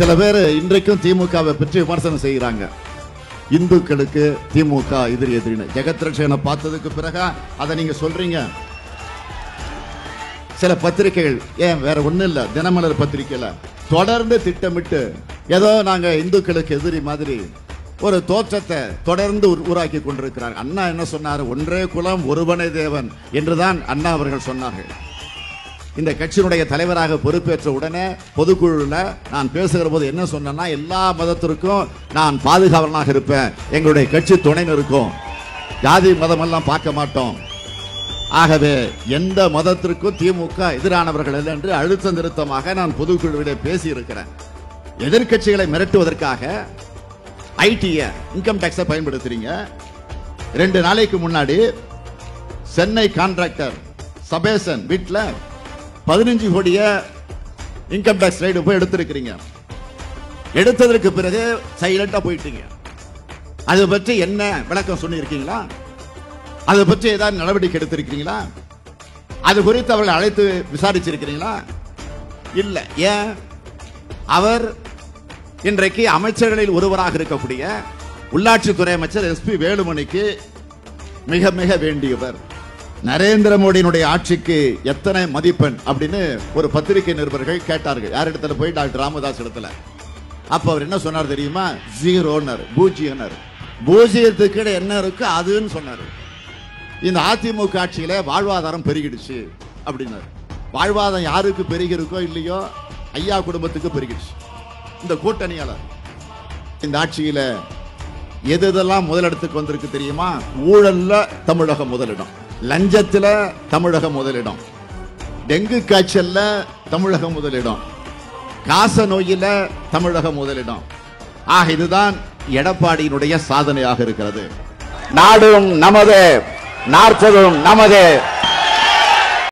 சில பேர் இன்றைக்கும் திமுகவை பற்றி விமர்சனம் செய்கிறாங்க. இந்துக்களுக்கு திமுக எதிரி எதிரின்னு. ஜெகத் ரட்சகனை பார்த்ததுக்கு பிறகு அதை நீங்க சொல்றீங்க. சில பத்திரிகைகள் ஏன் வேற ஒண்ணும் இல்ல தினமலர் பத்திரிகையில தொடர்ந்து திட்டமிட்டு ஏதோ நாங்க இந்துக்களுக்கு எதிரி மாதிரி ஒரு தோற்றத்தை தொடர்ந்து உருவாக்கி கொண்டிருக்கிறார். அண்ணா என்ன சொன்னார்? ஒன்றே குலம் ஒருவனே தேவன் என்றுதான் அண்ணா அவர்கள் சொன்னார்கள். இந்த கட்சியினுடைய தலைவராக பொறுப்பேற்ற உடனே பொதுக்குழுல நான் பேசுகிற போது என்ன சொன்னேன்னா எல்லா மதத்திற்கும் நான் பாதுகாவலனாக இருப்பேன். எங்களுடைய கட்சி துணை நிற்கும். ஜாதி மதமெல்லாம் பார்க்க மாட்டோம். ஆகவே எந்த மதத்திற்கும் திமுக எதிரானவர்கள் இல்லை என்று அழுத்த நிறுத்தமாக நான் பொதுக்குழுவிலே பேசியிருக்கிறேன். எதிர்க்கட்சிகளை மிரட்டுவதற்காக ஐடிய இன்கம் டேக்ஸை பயன்படுத்துறீங்க. ரெண்டு நாளைக்கு முன்னாடி சென்னை கான்ட்ராக்டர் சபேசன் வீட்டில் பதினஞ்சு கோடிய இன்கம் டேக்ஸ் ரைடு போய் எடுத்திருக்கிறீங்க. எடுத்ததற்கு பிறகு சைலண்டா போயிட்டீங்க. அதை பற்றி என்ன விளக்கம் சொல்லியிருக்கீங்களா? அதை பற்றி ஏதாவது நடவடிக்கை எடுத்திருக்கிறீங்களா? அது குறித்து அவர்களை அழைத்து விசாரிச்சிருக்கிறீங்களா? இல்லை. ஏன்? அவர் இன்றைக்கு அமைச்சர்களில் ஒருவராக இருக்கக்கூடிய உள்ளாட்சித்துறை அமைச்சர் எஸ்பி வேலுமணிக்கு மிக மிக வேண்டியவர். நரேந்திர மோடியினுடைய ஆட்சிக்கு எத்தனை மதிப்பெண் அப்படின்னு ஒரு பத்திரிகை நிருபர்கள் கேட்டார்கள். யார் இடத்துல போய்? டாக்டர் ராமதாஸ் இடத்துல. அப்ப அவர் என்ன சொன்னார் தெரியுமா? ஜீரோனர் பூஜ்ஜியனர். பூஜ்ஜியத்துக்கு என்ன இருக்கு? அதுன்னு சொன்னார். இந்த அதிமுக ஆட்சியில வாழ்வாதாரம் பெருகிடுச்சு அப்படின்னாரு. வாழ்வாதாரம் யாருக்கு பெருகிருக்கோ இல்லையோ ஐயா குடும்பத்துக்கு பெருகிடுச்சு. இந்த கூட்டணியாளர். இந்த ஆட்சியில எது இதெல்லாம் முதலிடத்துக்கு வந்திருக்கு தெரியுமா? ஊழல்ல தமிழகம் முதலிடம். லஞ்சத்தில் தமிழகம் முதலிடம். டெங்கு காய்ச்சல்ல தமிழகம் முதலிடம். காச நோயில தமிழகம் முதலிடம். ஆக இதுதான் எடப்பாடியினுடைய சாதனையாக இருக்கிறது. நாடும் நமது நாற்பதும் நமது.